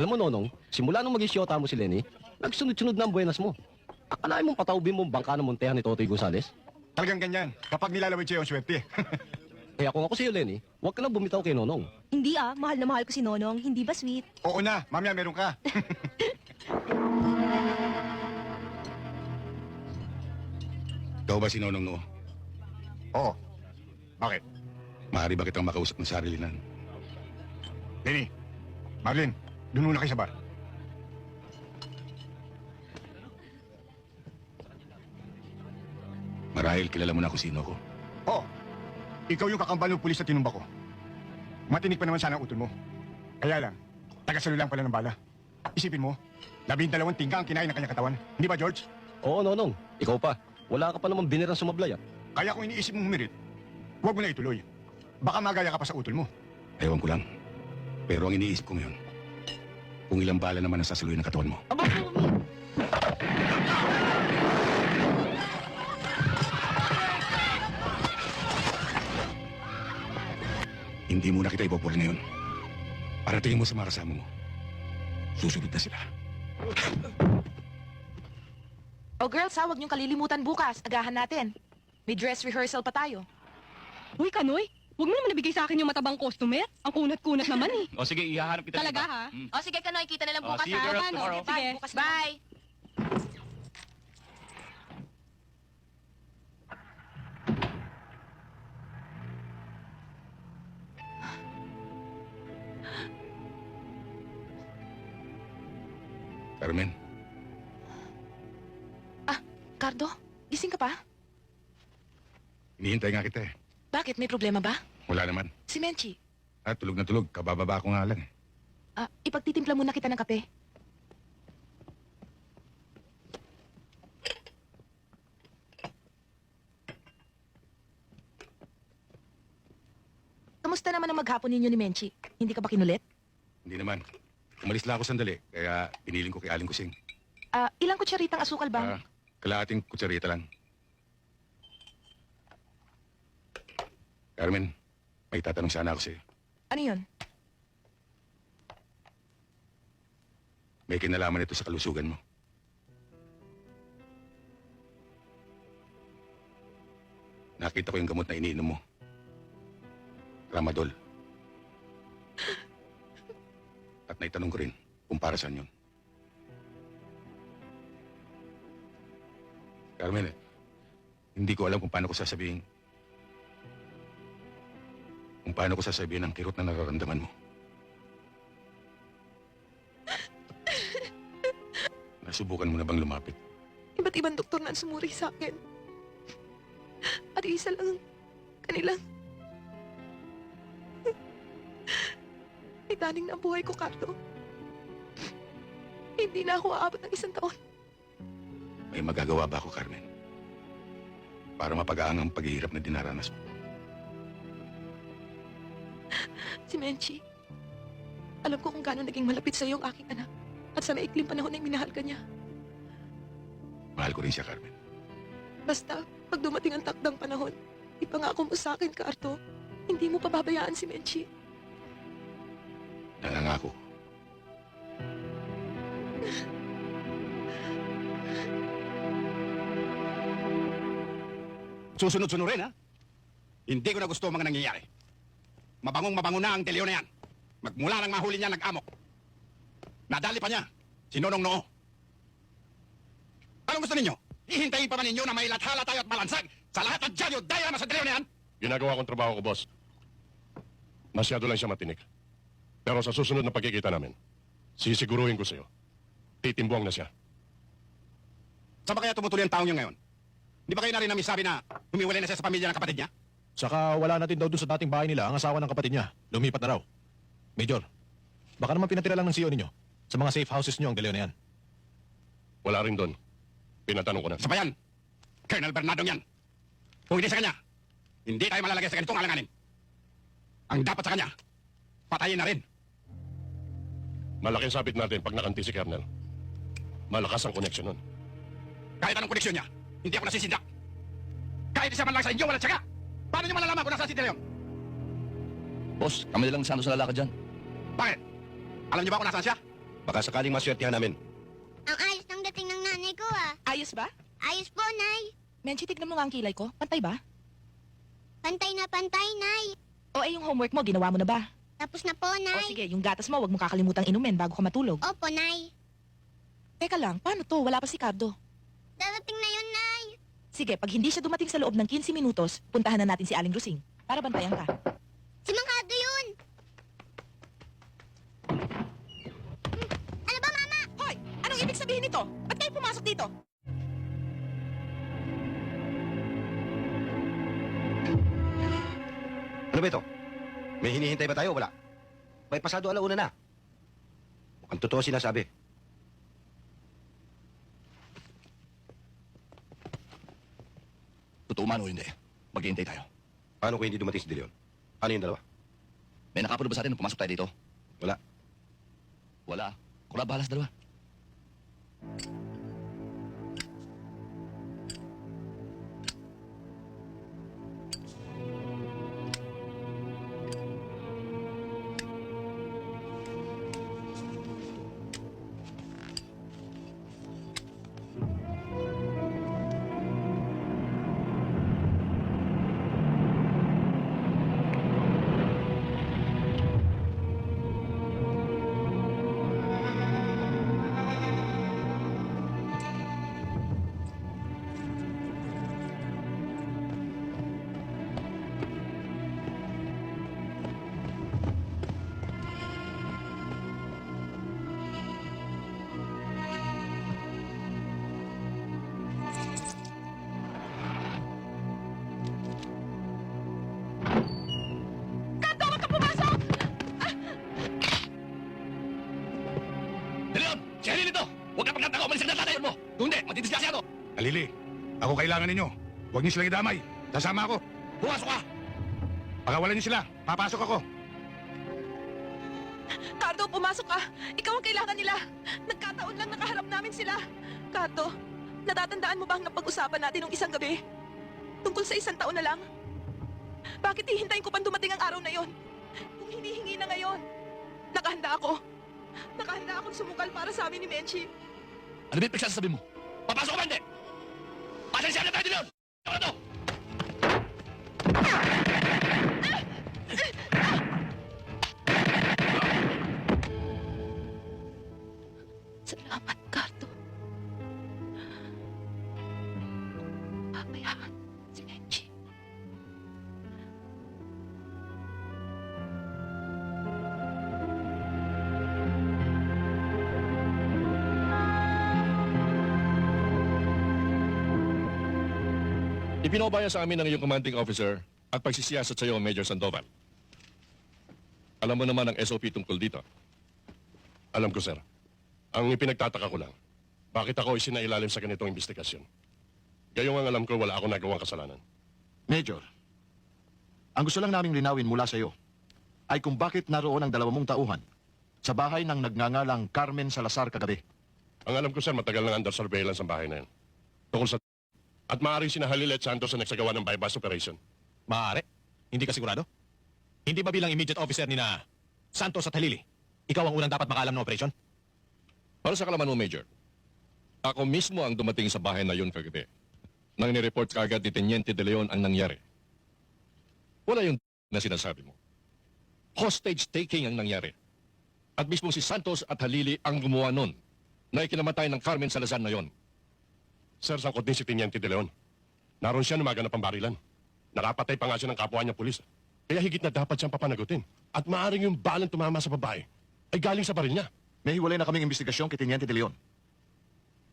Alam mo, Nonong, simula nung maging siyota mo si Lenny, nagsunod-sunod na ang buenas mo. Akalain mong pataubin mo ang bangka ng Montehan ni Totoy Gonzales? Talagang ganyan. Kapag nilalawid siya yung swerte. Kaya kung ako sa'yo, Lenny, huwag ka na bumitaw kay Nonong. Hindi ah, mahal na mahal ko si Nonong. Hindi ba sweet? Oo na, mamaya meron ka. Ikaw ba si Nonong Noo? Oo. Bakit? Maaari ba kitang makausap ng sarilinan? Lenny, Marlene, doon muna kayo sa bar. Marahil kilala mo na kung sino ko. Oo. Ikaw yung kakambal ng pulis sa tinumba ko. Matinik pa naman sana ang utol mo. Kaya lang, taga-salo lang pala ng bala. Isipin mo, labing dalawang tingka ang kinain ng kanyang katawan. Hindi ba, George? Oo, Nonong. Ikaw pa. Wala ka pa naman binirang sumablay ah. Kaya kung iniisip mong humirit, huwag mo na ituloy. Baka magaya ka pa sa utol mo. Ewan ko lang. Pero ang iniisip ko ngayon, kung ilang bala naman ang sasaluhin ng katawan mo. Hindi mo na kita ipupuli ngayon. Para tingin mo sa mga kasama mo. Susunod na sila. O girls ha, huwag niyong kalilimutan bukas. Agahan natin. May dress rehearsal pa tayo. Uy, Kanoy, huwag mo naman nabigay sa akin yung matabang customer. Ang kunat-kunat naman eh. O sige, ihahanap kita Talaga ha? Mm. O sige, Kanoy, kita na lang Oh, bukas see you ha. girls Ano? tomorrow. Bye. Sige. Bukas Bye. Carmen, Cardo, gising ka pa? hinihintay nga kita eh. Bakit? May problema ba? Wala naman. Si Menchi. Ah, tulog na tulog. Kabababa ko nga lang eh. Ah, ipagtitimpla muna kita ng kape. Kamusta naman ang maghapon ninyo ni Menchi? Hindi ka ba kinulit? Hindi naman. Umalis lang ako sandali, kaya piniling ko kay Aling Kusing. Ah, ilang kutsaritang asukal Ah, ba? kalahating kutsarita lang. Carmen, may tatanong sana ako sa'yo. Ano yun? May kinalaman ito sa kalusugan mo. Nakita ko yung gamot na iniinom mo. Tramadol. At naitanong ko rin kung para saan yun. Carmen, eh, hindi ko alam kung paano ko sasabihin. Kung paano ko sasabihin ang kirot na nararamdaman mo. Nasubukan mo na bang lumapit? Iba't ibang doktor na ang sumuri sa akin. At isa lang ang kanilang... Itaning na ang buhay ko, Carlo. Hindi na ako aabot ng isang taon. May magagawa ba ako, Carmen? Para mapagaang ang paghihirap na dinaranas mo. Si Menchi, alam ko kung gaano naging malapit sa iyo ang aking anak. At sa maikling panahon ay minahal ka niya. Mahal ko rin siya, Carmen. Basta, pag dumating ang takdang panahon, ipangako mo sa akin, Carto, hindi mo pababayaan si Menchi. Nangangako. Susunod-sunurin, ha? Hindi ko na gusto ang mga nangyayari. Mabangong mabango na ang delyo na yan. Magmula nang mahuli niya nag-amok. Nadali pa niya. Si Nonong Noo. Anong gusto ninyo? Ihintayin pa ba ninyo na may lathala tayo at malansag sa lahat ng dyan yung daya na sa delyo na yan? Ginagawa kong trabaho ko, boss. Masyado lang siya matinik. Pero sa susunod na pagkikita namin, sisiguruhin ko sa'yo, titimbuang na siya. Saan ba kaya tumutuloy ang taong niyo ngayon? Di ba kayo na rin namin sabi na humiwalay na siya sa pamilya ng kapatid niya? Saka wala natin daw doon sa dating bahay nila ang asawa ng kapatid niya. Lumipat na raw. Major, baka naman pinatira lang ng CEO ninyo sa mga safe houses niyo ang Galeo na yan. Wala rin doon. Pinatanong ko na. Sa bayan, Colonel Bernardo yan. Kung hindi sa kanya, hindi tayo malalagay sa ganitong alanganin. Ang dapat sa kanya, patayin na rin. Malaking sabit natin pag nakanti si Kernel. Malakas ang connection nun. Kahit anong koneksyon niya, hindi ako nasisindak. Kahit isa man lang sa inyo, wala tsaga. Paano niyo malalaman kung nasa si Leon? Boss, kami lang sana sa lalakad dyan. Bakit? Alam niyo ba kung nasaan siya? Baka sakaling maswertihan namin. Ang ayos ng dating ng nanay ko ah. Ayos ba? Ayos po, Nay. Menchi, tignan mo nga ang kilay ko. Pantay ba? Pantay na pantay, Nay. O eh, yung homework mo, ginawa mo na ba? Tapos na po, O Nay. sige, yung gatas mo, wag mo kakalimutang inumin bago ka matulog. Opo, Nay. Teka lang, paano to? Wala pa si Cardo. Darating na yun. Sige, pag hindi siya dumating sa loob ng 15 minutos, puntahan na natin si Aling Rosing para bantayan ka. Si Mangkado yun. Hmm. Ano ba, Mama? Hoy! Anong ibig sabihin nito? Ba't kayo pumasok dito? Ano ba ito? May hinihintay ba tayo o wala? May pasado alauna na. Mukhang totoo sinasabi. Totoo man o hindi, maghihintay tayo. Paano kung hindi dumating si De Leon? Ano yung dalawa? May nakapunod ba sa atin nung pumasok tayo dito? Wala. Wala. Bahala sa dalawa. Alili, ako kailangan ninyo. Huwag niyo silang idamay. Sasama ako. Pumasok ka! Pakawalan niyo sila. Papasok ako. Cardo, pumasok ka! Ikaw ang kailangan nila! Nagkataon lang nakaharap namin sila! Cardo, natatandaan mo ba ang napag-usapan natin nung isang gabi? Tungkol sa isang taon na lang? Bakit hihintayin ko pang dumating ang araw na yon? Kung hinihingi na ngayon. Nakahanda ako. Nakahanda akong sumukal para sa amin ni Menchi. Ano ba yung pagsasabi mo? Papasok ka ba hindi? Pasensya na tayo, De Leon! Ano to? Salamat, Ipinobaya sa amin ng iyong commanding officer at pagsisiyasat sa iyo, Major Sandoval. Alam mo naman ang SOP tungkol dito. Alam ko, sir. Ang ipinagtataka ko lang, bakit ako isinailalim sa ganitong investigasyon? Gayong ang alam ko, wala akong nagawang kasalanan. Major, ang gusto lang naming linawin mula sa iyo ay kung bakit naroon ang dalawang mong tauhan sa bahay ng nagngangalang Carmen Salazar kagabi. Ang alam ko, sir, matagal nang under surveillance ang bahay na yan. Tungkol sa... At maaaring sina Halil at Santos ang nagsagawa ng bypass operation. Maaari. Hindi ka sigurado? Hindi ba bilang immediate officer ni na Santos at Halili, ikaw ang unang dapat makaalam ng operasyon? Para sa kalaman mo, Major, ako mismo ang dumating sa bahay na yun kagabi. Nang nireport kaagad ni Teniente de Leon ang nangyari. Wala yung na sinasabi mo. Hostage taking ang nangyari. At mismo si Santos at Halili ang gumawa nun na ikinamatay ng Carmen Salazar na yon. Sir, sangkot din si Teniente de Leon. Naroon siya numaganap ang barilan. Narapatay pa nga siya ng kapwa niya pulis. Kaya higit na dapat siyang papanagutin. At maaaring yung balang tumama sa babae ay galing sa baril niya. May hiwalay na kaming investigasyon kay Teniente de Leon.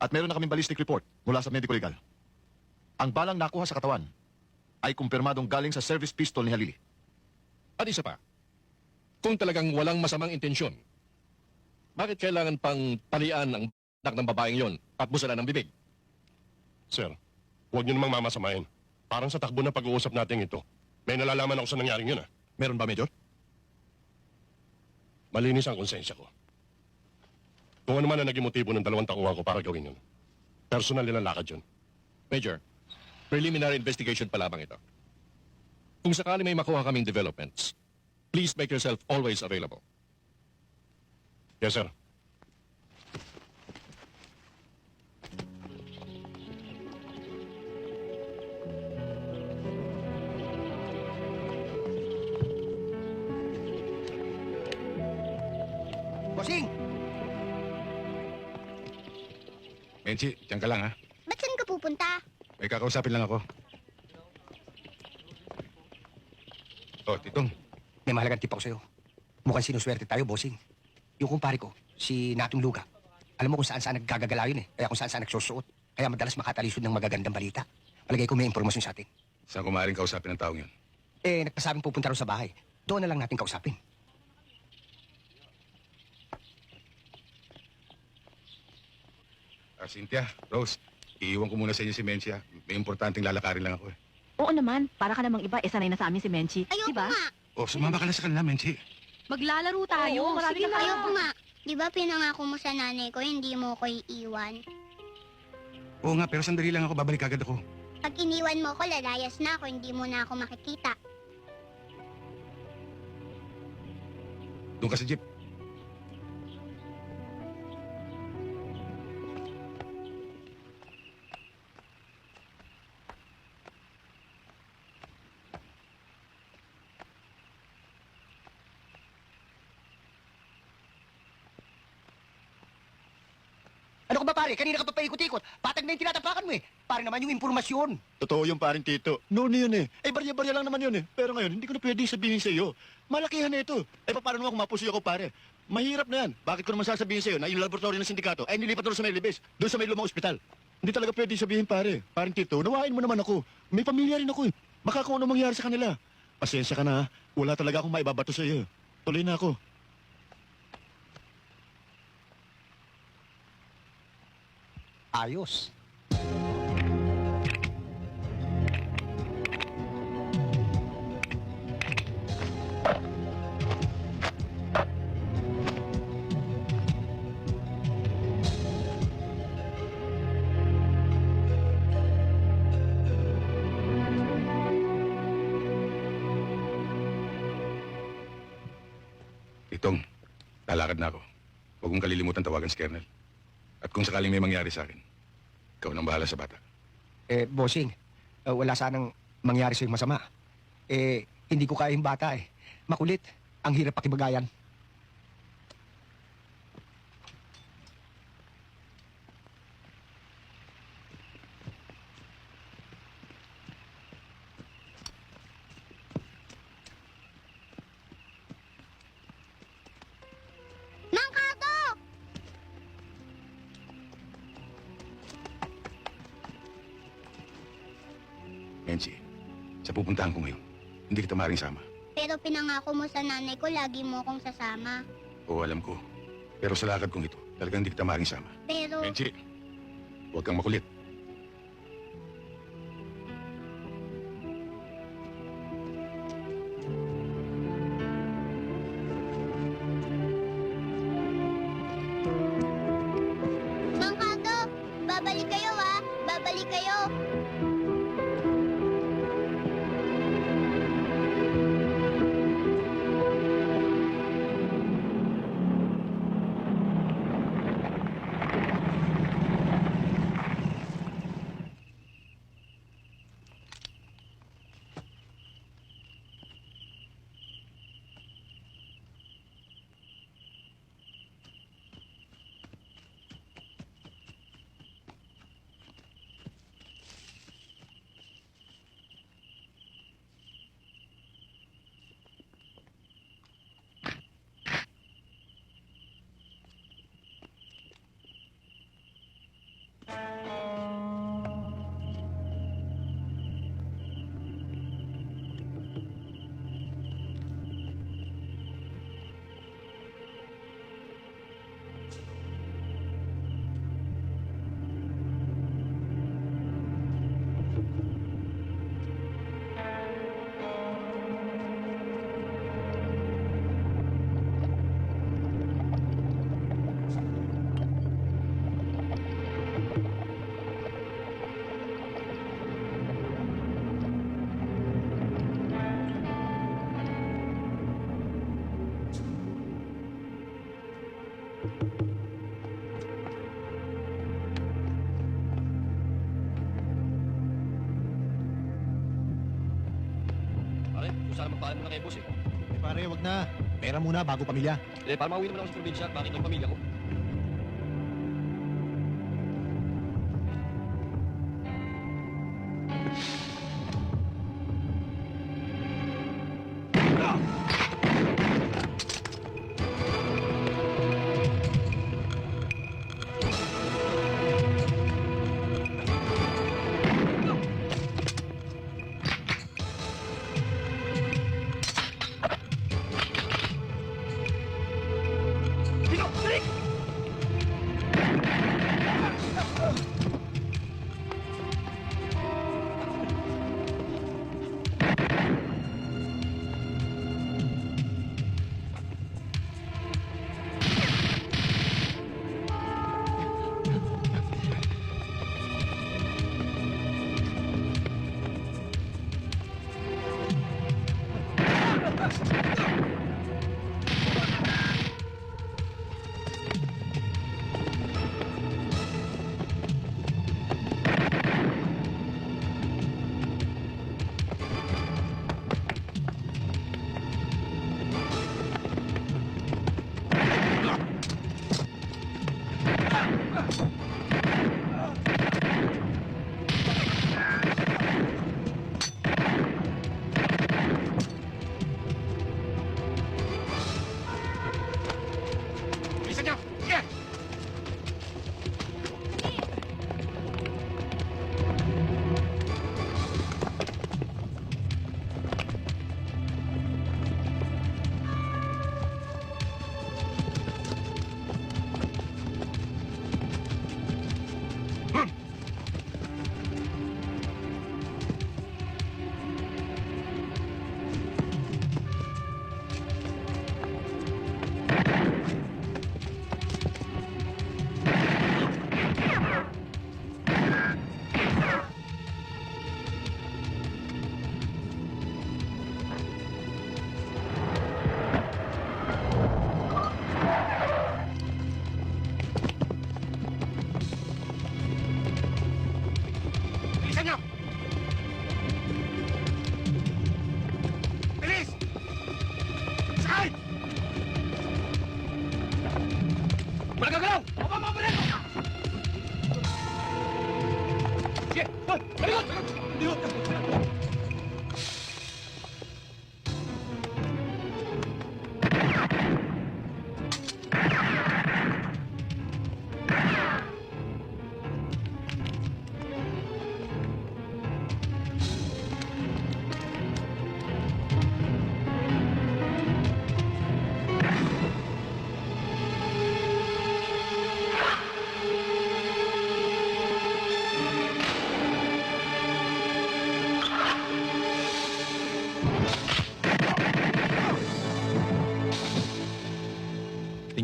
At meron na kaming ballistic report mula sa medical legal. Ang balang nakuha sa katawan ay kumpirmadong galing sa service pistol ni Halili. At isa pa, kung talagang walang masamang intensyon, bakit kailangan pang talian ang anak ng babaeng yon at busalan ng bibig? Sir, huwag niyo namang mamasamain. Parang sa takbo na pag-uusap natin ito, may nalalaman ako sa nangyaring yun ah. Meron ba, Major? Malinis ang konsensya ko. Kung ano man ang naging motibo ng dalawang takuha ko para gawin yun. Personal nilang lakad yun. Major, Preliminary investigation pa lamang ito. Kung sakali may makuha kaming developments, please make yourself always available. Yes, sir. Menchi, diyan ka lang ha. Ba't saan ka pupunta? May kakausapin lang ako. Oh, Titong. May mahalagang tip ako sa'yo. Mukhang sinuswerte tayo, bossing. Yung kumpare ko, si Natong Luga. Alam mo kung saan saan naggagagala yun eh. Kaya kung saan saan nagsusuot. Kaya madalas makatalisod ng magagandang balita. Palagay ko may impormasyon sa atin. Saan ko maaaring kausapin ng taong yun? Eh, nagpasabing pupunta rin sa bahay. Doon na lang natin kausapin. Ah, Cynthia, Rose, iiwan ko muna sa inyo si Mencia. May importanteng lalakarin lang ako eh. Oo naman, para ka namang iba, eh sanay na sa amin si Menchi. Ayoko Diba? nga. Oh, sumama ka na sa kanila, Menchi. Maglalaro tayo. Oo, Marami sige na na. Ayoko nga. Di ba pinangako mo sa nanay ko, hindi mo ko iiwan? Oo nga, pero sandali lang ako, babalik agad ako. Pag iniwan mo ko, lalayas na ako, hindi mo na ako makikita. Doon ka sa jeep. Ba pare? Kanina ka pa paikot-ikot. Patag na yung tinatapakan mo eh. Pare naman yung impormasyon. Totoo yung paring tito. Noon yun eh. Eh, barya-barya lang naman yun eh. Pero ngayon, hindi ko na pwede sabihin sa iyo. Malakihan na ito. Eh, paano naman kung mapusoy ako, pare? Mahirap na yan. Bakit ko naman sasabihin sa iyo na yung laboratory ng sindikato ay nilipat doon sa may libis, doon sa may lumang ospital. Hindi talaga pwede sabihin, pare. Paring tito, nawain mo naman ako. May pamilya rin ako eh. Baka kung ano mangyari sa kanila. Pasensya ka na. Wala talaga akong maibabato sa iyo. Tuloy na ako. Ayos. Titong, lalakad na ako. Huwag mong kalilimutan tawagan si Kernel. At kung sakaling may mangyari sa akin, ikaw nang bahala sa bata. Eh, bossing, eh, wala sanang mangyari sa'yo masama. Eh, hindi ko kaya yung bata eh. Makulit. Ang hirap pakibagayan. Menchi, sa pupuntahan ko ngayon, hindi kita maaaring sama. Pero pinangako mo sa nanay ko, lagi mo akong sasama. Oo, alam ko. Pero sa lakad kong ito, talagang hindi kita maaaring sama. Pero, Menchi, huwag kang makulit. Pare, kung magpaalam mo na kay boss eh. Eh, pare, wag na. Pera muna bago pamilya. Eh, para mauwi naman ako sa probinsya at makita yung pamilya ko. fast.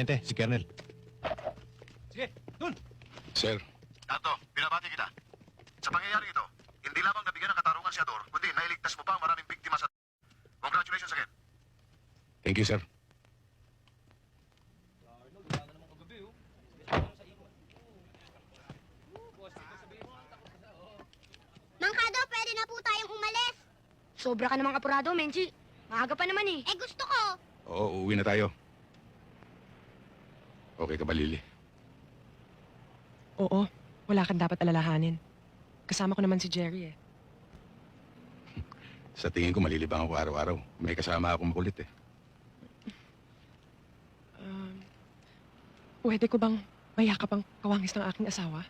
Tiniente, si Colonel. Sir, Tato, binabati kita. Sa pangyayari ito, hindi lamang nabigyan ng katarungan si Ador, kundi nailigtas mo pa ang maraming biktima sa... Congratulations again. thank you, sir. Mangkado, pwede na po tayong umalis. Sobra ka namang apurado, Menchi. Maaga pa naman eh. Eh, gusto ko. Oo, uuwi na tayo. Okay ka ba, Lily? Oo, wala kang dapat alalahanin. Kasama ko naman si Jerry eh. Sa tingin ko, malilibang ako araw-araw. May kasama akong makulit eh. Um, pwede ko bang mayakap ang kawangis ng aking asawa?